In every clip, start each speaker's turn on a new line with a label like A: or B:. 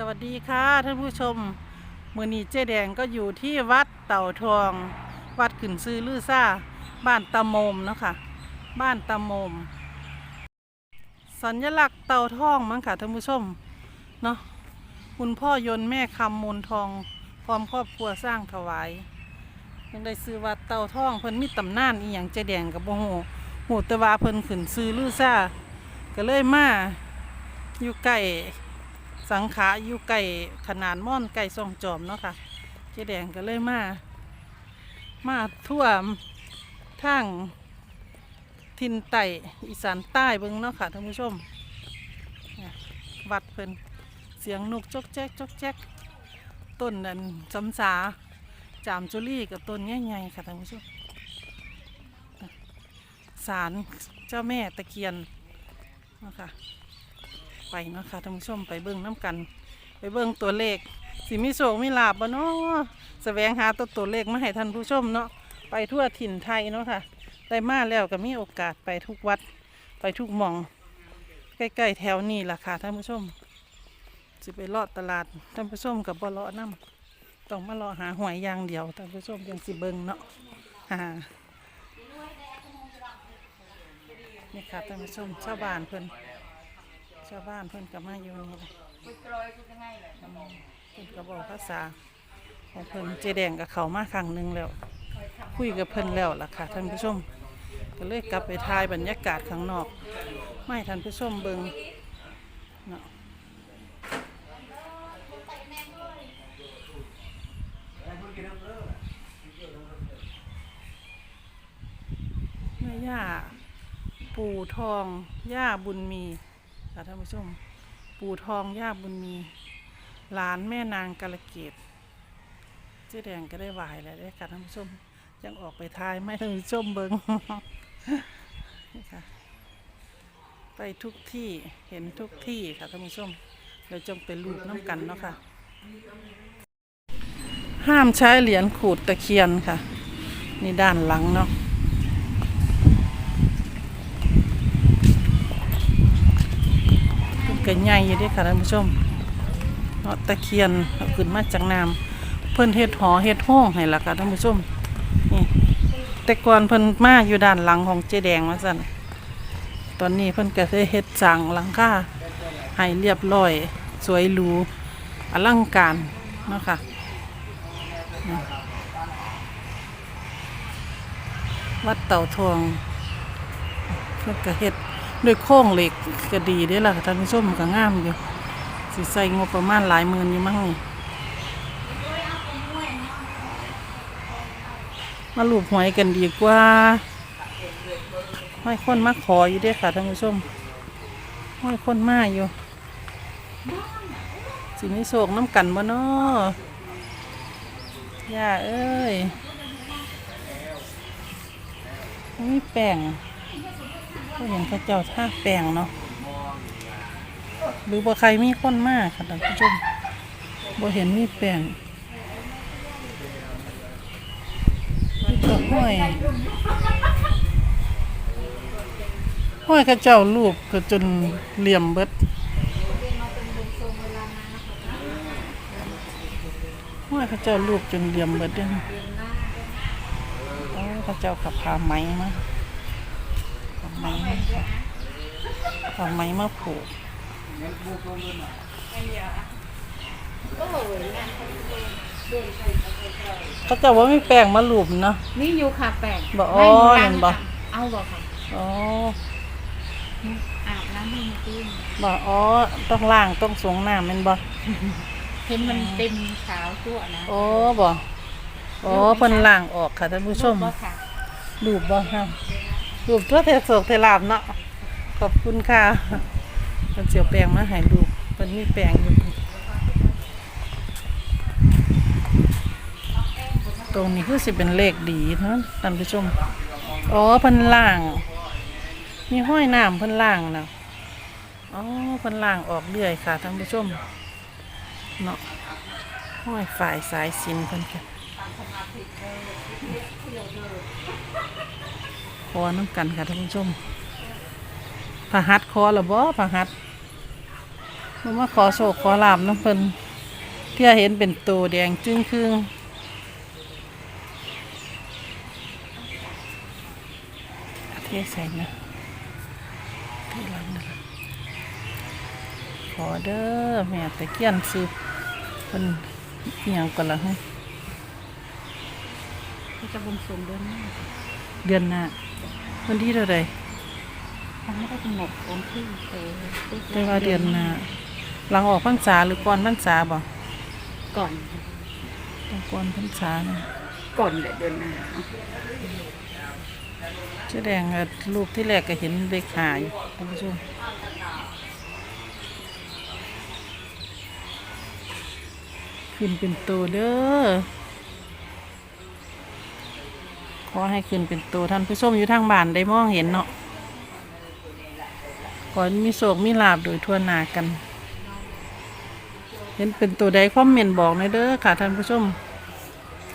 A: สวัสดีค่ะท่านผู้ชม มือนีเจ๊แดงก็อยู่ที่วัดเต่าทอง วัดขึ้นซื้อลือซ่า บ้านตะมมเนาะค่ะ บ้านตะมม สัญลักษณ์เต่าทองมั้งค่ะท่านผู้ชม เนาะคุณพ่อยนแม่คำมูลทอง พร้อมครอบครัวสร้างถวายยังได้ซื้อวัดเต่าทองเพิ่นมีตำนานอีหยังเจ๊แดงกับโมโหหูตะวาเพิ่นขึ้นซื้อลือซ่า ก็เลยมาอยู่ใกล้ สังขาอยู่ใกล้ขนาดม่อนไก่ซองจอมเนาะค่ะเจ๊แดงก็เลยมา มาทั่วทางทินไต่อีสานใต้เบิ่งเนาะค่ะท่านผู้ชม วัดเพิ่นเสียงนกจกแจ๊กจกแจ๊กต้นนั้นสำสาจามจุลี่กับต้นใหญ่ๆค่ะท่านผู้ชมศาลเจ้าแม่ตะเคียนเนาะคะ ไปเนาะคะท่านผู้ชมไปเบิ้งน้ำกัน ไปเบิ้งตัวเลขสิมีโศกมีลาบบ่เนาะแสวงหาตัวตัวเลขมาให้ท่านผู้ชมเนาะไปทั่วถิ่นไทยเนาะค่ะ ได้มาแล้วก็มีโอกาสไปทุกวัดไปทุกหม่อง ใกล้ๆแถวนี้ล่ะค่ะท่านผู้ชมสิไปเลาะตลาดท่านผู้ชมกับบลาะน้ำต้องมาเลาะหาหวยอย่างเดียวท่านผู้ชมยังสิเบิ้งเนาะฮ่านี่ค่ะท่านผู้ชมชาวบ้านเพิ่อน ชาวบ้านเพิ่นก็มาอยู่นี่แหละเพิ่นก็บอกภาษาของเพิ่นเจแดงกับเขามาครั้งหนึ่งแล้ว คุยกับเพิ่นแล้วล่ะค่ะท่านผู้ชม ก็เลยกลับไปถ่ายบรรยากาศข้างนอก ไม่ท่านผู้ชมเบิงเนาะแม่ย่า ปู่ทอง ย่าบุญมี ค่ะท่านผู้ชม ปู่ทองย่าบุญมีหลานแม่นางกาลเกตเจ๊แดงก็ได้ไหวแล้วได้อค่ะท่านผู้ชมยังออกไปทายไม่ท่านผู้ชมเบิงนี่ค่ะไปทุกที่เห็นทุกที่ค่ะท่านผู้ชมเราจงไปรูปน้ำกันเนาะค่ะ ห้ามใช้เหรียญขูดตะเคียนค่ะ นี่ด้านหลังเนาะ เกิดใหญ่อยู่ด้วยค่ะท่านผู้ชมเนาะตะเคียนเอาขึ้นมาจากน้ำเพิ่นเฮ็ดหอเฮ็ดห้องให้ละค่ะท่านผู้ชมนี่แต่ก่อนเพิ่นมาอยู่ด้านหลังของเจแดงว่าซั่นตอนนี้เพิ่นก็ได้เฮ็ดสั่งหลังคาให้เรียบร้อย สวยหรูอลังการเนาะค่ะวัดเต่าทองเพิ่นก็เฮ็ด ด้วยโครงเหล็กก็ดีเด้ล่ะท่านผู้ชมก็งามอยู่สิใส่งบประมาณหลายหมื่นอยู่มั้งนี่มาลูบหวยกันดีกว่าห้อยคนมาขออยู่ด้ค่ะท่านผู้ชมห้อยคนมาอยู่สิมีโศกน้ำกันบ่เนาะย่าเอ้ยมีแป้ง ก็เห็นเขาเจ้าท่าแปลงเนาะหรือว่าใครมีคนมากค่ะท่านผู้ชมบ่เห็นมีแปลงมีแตัวห้อยห้อยเขาเจ้ารูปก็จนเหลี่ยมเบิดห้อยเขาเจ้ารูปจนเหลี่ยมเบิดเด้อโอ้าเจ้าขับพาไหมมา ขับไหมมาขับไหมมาผูกเขาจะว่าไม่แปลงมาหลุมเนาะ
B: นี่อยู่ค่ะแปด
A: บ่อ๋อ
B: ไม่
A: เห็นบ่
B: เอาบ่ค่ะ
A: อ๋อ
B: อาบน้ำให้มันตื้น
A: บ่อ๋อ ต้องล่างต้องสวงน้ำแมันบ่
B: เห็นมันเต็มขาวตัวนะ
A: อ๋อบ่อ๋อเพิ่นล่างออกค่ะท่านผู้ชม
B: บ่ค่ะ
A: รูปบ่ครับ รูปตัวเทศโศกเทลาบเนาะขอบคุณค่ะเพิ่นเสียวแปลงมาให้รูปเพิ่นมีแปลงอยู่ตรงนี้คือสิเป็นเลขดีนะท่านผู้ชมอ๋อพิ่นล่าง มีห้อยน้ำพิ่นล่างนะอ๋อพิ่นล่างออกเรื่อยค่ะท่านผู้ชมเนาะห้อยฝ่ายสายสินพิ่นค่ะ คอน้ำกันค่ะท่านผู้ชมผาหัดคอหรือบ่ผาหัดมันมาขอโชคขอลาบน้ำเพิ่นเที่ยเห็นเป็นตัวแดงจึ้งครึ่งเทใส่นะเทหลังนะขอเด้อแม่ตะเกียนซื้อเพิ่นอหย่างก่อนละฮะ
B: ที่จะบุญสูงเดือนหน้า
A: เดือนหน้าวันที่เท่าไร
B: เขาไม่ได้กำหนดวันที่เออ
A: เรียกว่าเดือนหน้าหลังออกพรรษาหรือก่อนพรรษาบ่
B: ก่อน
A: ต้องก่อนพรรษานะ
B: ก่อนเดือนหน้า
A: เจ๊แดงอะรูปที่แรกก็เห็นเลขหาอยู่ท่านผู้ชมขึ้นเป็นตัวเด้อข อให้ขึ้นเป็นตัวท่านผู้ชมอยู่ทางบ้านได้มองเห็นเนาะขอให้มีโศกมีลาบโดยทั่วหนากัน เห็นเป็นตัวใดคอมเมนต์บอกหน่อยเด้อค่ะท่านผู้ชม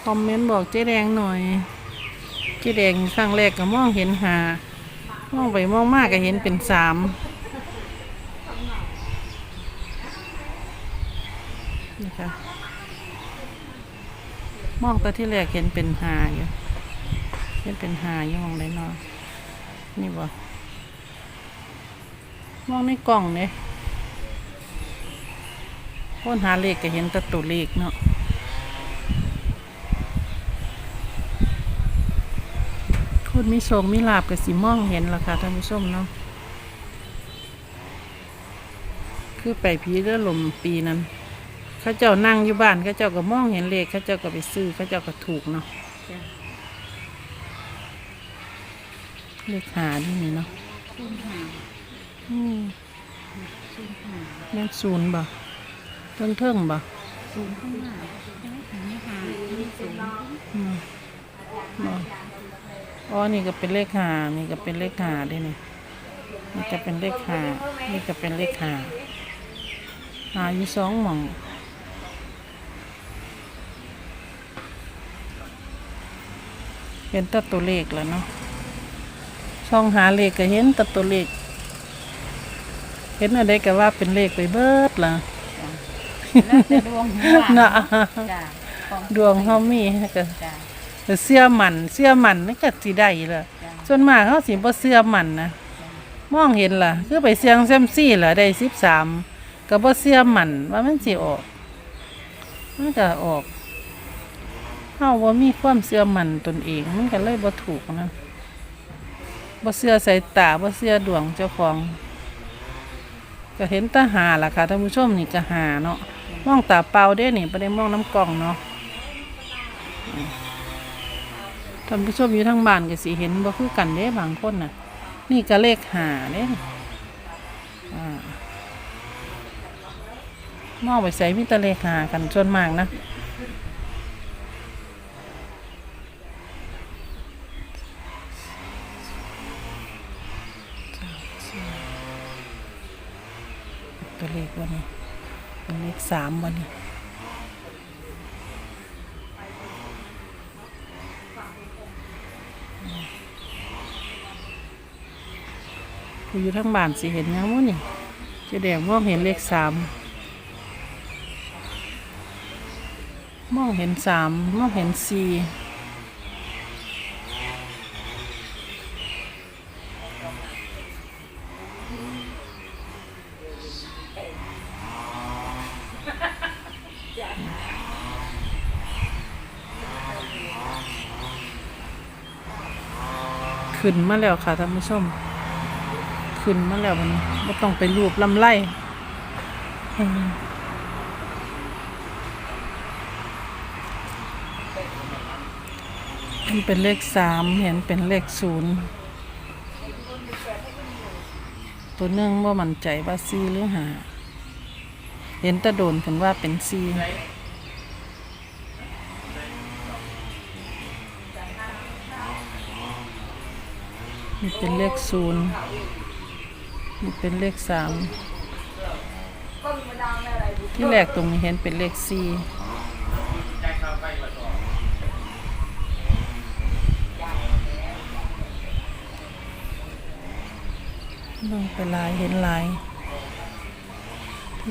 A: คอมเมนต์บอกเจ๊แดงหน่อย เจ๊แดงครั้งแรกก็มองเห็นหามองไปมองมากก็เห็นเป็นสามนี่ค่ะมองตอนที่แรกเห็นเป็นหาอยู่ นี่เป็นหาอยู่มองได้เนอนนี่บ่มองในกล่องเนี่ยคนหาเลขก็เห็นตะตัวเลขเนาะคนมีโชคมีลาบกับสีมองเห็นล่ะค่ะท่านผู้ชมเนาะคือไปผีเรือลมปีนั้นเขาเจ้านั่งอยู่บ้านเขาเจ้าก็มองเห็นเลขเขาเจ้าก็ไปซื้อเขาเจ้าก็ถูกเนาะ
B: จ้ะ
A: เลขหาที่นี่เนาะ
B: ศูนย์ห้า
A: อืม
B: ศูนย์ห้า
A: แม่นศูนย์บ่เทิงเทิงๆบ่
B: ศูนย์ข้างหน้าใช่ไหมถึงไม่หาที่ศูนย์
A: อืมบ่อ๋อนี่ก็เป็นเลขหานี่ก็เป็นเลขหาด้วยนี่นี่ก็เป็นเลขหานี่ก็เป็นเลขหาหาอยู่สองหม่องเห็นแตัตัวเลขแล้วเนาะ ช่องหาเลขก็เห็นแตัตัวเลข เห็นอะไรก็ว่าเป็นเลขไปเบิดละ
B: แล้วแต่ดวงหัว
A: น่ะ
B: จ้ะของ
A: ดวงเฮามีก็
B: จ้ะ
A: ก็เสื้อมันเสื้อมันนี่ก็สิได้ละ
B: จ้ะ
A: ส่วนมากเฮาสิบ่เสื้อมันนะมองเห็นล่ะ คือไปเสียงเซยมซี่ล่ะได้13ก็บ่เสื้อมันว่ามันสิออก มันก็ออกเฮาบ่มีความเชื่อมั่นตนเอง มันก็เลยบ่ถูกนะ บ่เชื่อใสายตาบ่เชื่อดวงเจ้าของ ก็เห็นตาหาล่ะค่ะท่านผู้ชมนี่ก็หาเนาะมองตาเปล่าเด้นี่บ่ได้มองน้ำกล้องเนาะท่านผู้ชมอยู่ทางบ้านก็สิเห็นบ่คือกันเด้บางคนน่ะ นี่ก็เลขหาเด้นี่อ่ามองไปใส่มีแต่เลขหากันส่วนมากนะ ตั วันนี้เป็นเลขสามวันนี้ผู้อยู่ทั้งบ้านสิเห็นยังมั้นี่จะแดงมองเห็นเลขสามมองเห็นสามมองเห็นสี่ ขึ้นมาแล้วค่ะท่านผู้ชม ขึ้นมาแล้วมันไม่ต้องไปรูปลำไล่อืมมันเป็นเลขสามเห็นเป็นเลขศูนย์ตัวหนึ่องว่ามันใจว่าซีหรือหา เห็นแตะโดนถึงว่าเป็นซี นี่เป็นเลขศูนย์นี่เป็นเลขสามที่แรกตรงนี้เห็นเป็นเลขสี่ลงไปลายเห็นลาย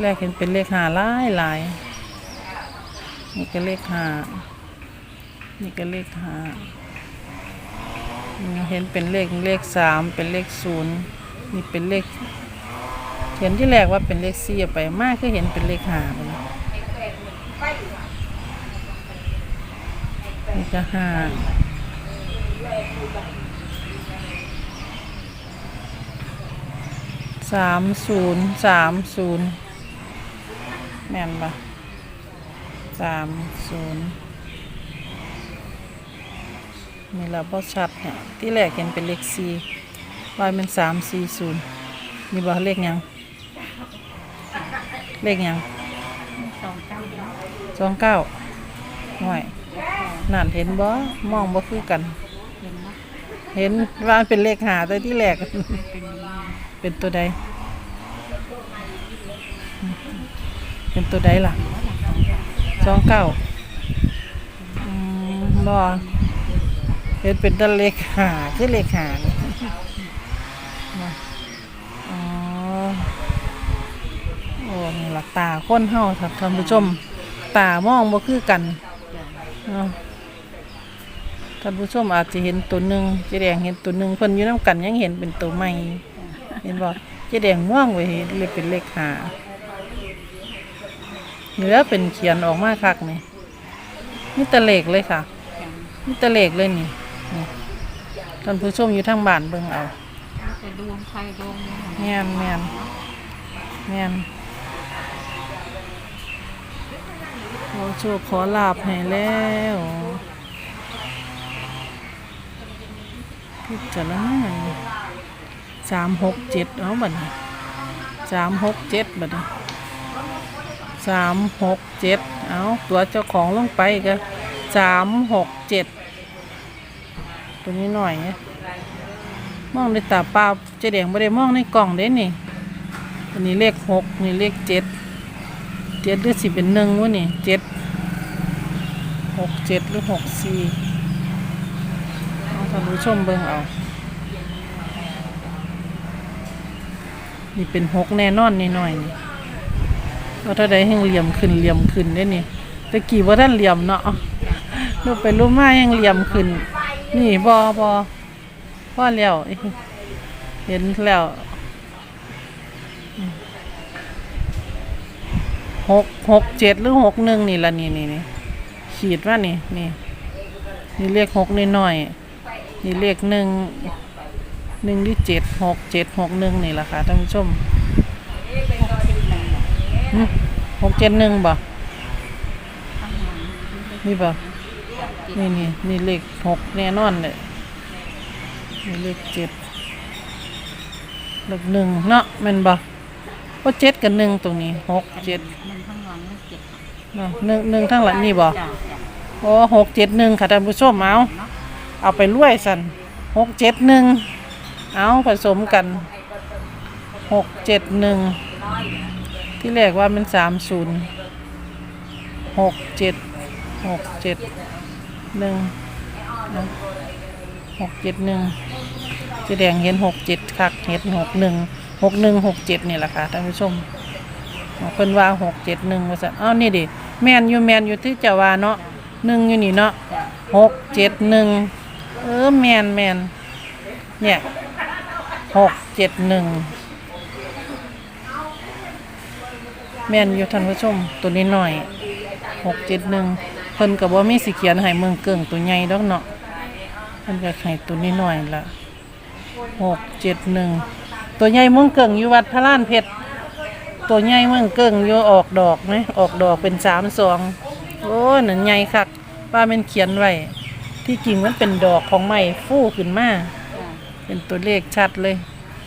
A: แรกเห็นเป็นเลขหาลายลาย นี่ก็เลขหานี่ก็เลขหา เห็นเป็นเลขเลขสามเป็นเลขศูนย์นี่เป็นเลขเห็นที่แรกว่าเป็นเลขสี่ไปมากก็เห็นเป็นเลขหาไปเลยนี่ก็ห้าสามศูนย์สามศูนย์แม่นปะสามศูนย์ นี่เราพอชัดเนี่ยที่แรกเห็นเป็นเลขสี่วายเป็นสามสี่ศูนย์นี่บอกเลขยัง เลขยัง
B: สองเก้า
A: หน่อยนั่นเห็นบ่มองบ่คือกัน
B: เห็น
A: ว่าเป็นเลขหาแต่ที่แรก
B: เป็น
A: ตัวใด เป็นตัวใดล่ะสองเก้าบ่ เห็นเป็นตัวเลขหาคือเลขหาอ๋อโอ้นี่หลักตาคนเฮาครับท่านผู้ชม ตามองบ่คือกันท่านผู้ชมอาจจะเห็นตัวหนึ่งเจ๊แดงเห็นตัวหนึ่งเพิ่นอยู่น้ำกันยังเห็นเป็นตัวใหม่ เห็นบ่เจ๊แดงม่วงไว้เห็นเลยเป็นเลขหาเหลือเป็นเขียนออกมาคักนี่นี่ตะเลขเลยค่ะนี่ตะเลขเลยนี่ นี่ท่านผู้ชมอยู่ทางบ้านเบิ่งเอา
B: จะดวงใครดวงมัน
A: แม่นแม่นแม่นขอโชคขอลาบให้แล้วพิจารณาสามหกเจ็ดเอาบัดนี้สามหกเจ็ดบัดนี้สามหกเจ็ดเอาตัวเจ้าของลงไปก็สามหกเจ็ด ตัวนี้หน่อยมองในตาเปล่าเจแดงไม่ได้มองในกล่องเด้นี่อันนี้เลขหกนี่เลขเจ็ดเจ็ดหรือสิเป็นหนึ่งวะนี่เจ็ดหกเจ็ดหรือหกสี่เอาท่านผู้ชมเบิ่งเอา นี่เป็นหกแน่นอนนี่หน่อยนี่เราถ้าใดแห่งเหลี่ยมขึ้นเหลี่ยมขึ้นได้นี่ตะกี้ว่าท่านเหลี่ยมเนาะลูกไปรูปมาแห่งเหลี่ยมขึ้น นี่บอบอพ่อแล้วเห็นแล้วหกหกเจ็ดหรือหกหนึ่งนี่ละนี่นี่นี่ขีดว่านี่นี่นี่เลขหกนิดหน่อย นี่เลขหนึ่งหนึ่งที่เจ็ดหกเจ็ดหกหนึ่งนี่แหละค่ะท่านผู้ชมหึหกเจ็ดหนึ่งบ่นี่บ่ นี่นี่นี่เลขหกแน่นอนเลยมีเลขเจ็ดเลขหนึ่งเนาะแมันบ่ก็เจ็ดกับหนึ่งตรงนี้หกเจ็ด
B: มันข้างหลังมันเจ็บ
A: เนาะหนึ่งหนึ่งทั้งหลังนี่บ่
B: จ้ะจ้ะ
A: โอ้หกเจ็ดหนึ่งค่ะท่านผู้ชมเอา
B: เนาะ
A: เอาไปรวยสันหกเจ็ดหนึ่งเอาผสมกันหกเจ็ดหนึ่งที่แรกว่ามันสามศูนย์หกเจ็ดหกเจ็ด หนึ่งหกเจ็ดหนึ่งเจะแดงเห็นหกเจ็ดคักเห็นหกหนึ่งหกหนึ่งหกเจ็ดนี่แหละค่ะท่านผู้ชมเพิ่นว่าหกเจ็ดหนึ่งว่าสันอ้าวนี่ดิแมนอยู่แมนอยู่ที่จะว่าเนาะหนึ่งอยู่นี่เนาะหกเจ็ดหนึ่งเออแมนแมนเนี่ยหกเจ็ดหนึ่งแมนอยู่ท่านผู้ชมตัวนี้หน่อยหกเจ็ดหนึ่ง พิ่นกับว่ามีสีเขียนให้เมืองเกิงตัวใหญ่ดอกเนาะเพิ่นก็ให้ตัวนี้หน่อยละหกเจ็ดหนึ่งตัวใหญ่เมืองเกิงอยู่วัดพระล้านเพชรตัวใหญ่เมืองเกิงอยู่ออกดอกไหมออกดอกเป็นสามสองโอ้ยนั่นใหญ่คักว่ามันเขียนไว้ที่จริงมันเป็นดอกของไม้ฟูขึ้นมาเป็นตัวเลขชัดเลย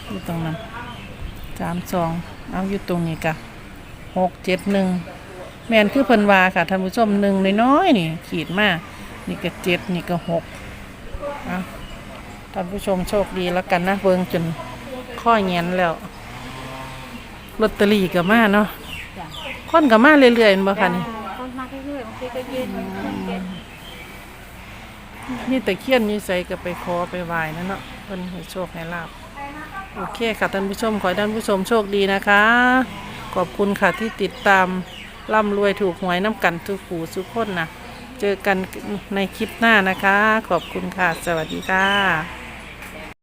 A: อยู่ตรงนั้นสามสองเอาอยู่ตรงนี้กะหกเจ็ดหนึ่ง แมนคือเพิ่นวาค่ะท่านผู้ชมหนึ่งน้อยๆนี่ ขีดมานี่ก็เจ็ดนี่ก็หกเอาท่านผู้ชมโชคดีแล้วกันนะเบิงจนข้อเงียนแล้วลอตเตอรี่กับมาเนาะ
B: จ้ะ
A: ค่อนกับมาเรื่อยๆเห็นบ่คะนี่
B: คนมาเรื่อยๆบางทีก็ยืนบางทีก็เย็น
A: นี่แต่เคียนนี่ใส่ก็ไปขอไปไหว้นั่นเนาะเพิ่นให้โชคให้ลาบโอเคค่ะท่านผู้ชมขอให้ท่านผู้ชมโชคดีนะคะ ขอบคุณค่ะที่ติดตาม ร่ำรวยถูกหวยน้ำกันทุกหูทุกคนนะเจอกันในคลิปหน้านะคะ ขอบคุณค่ะ สวัสดีค่ะ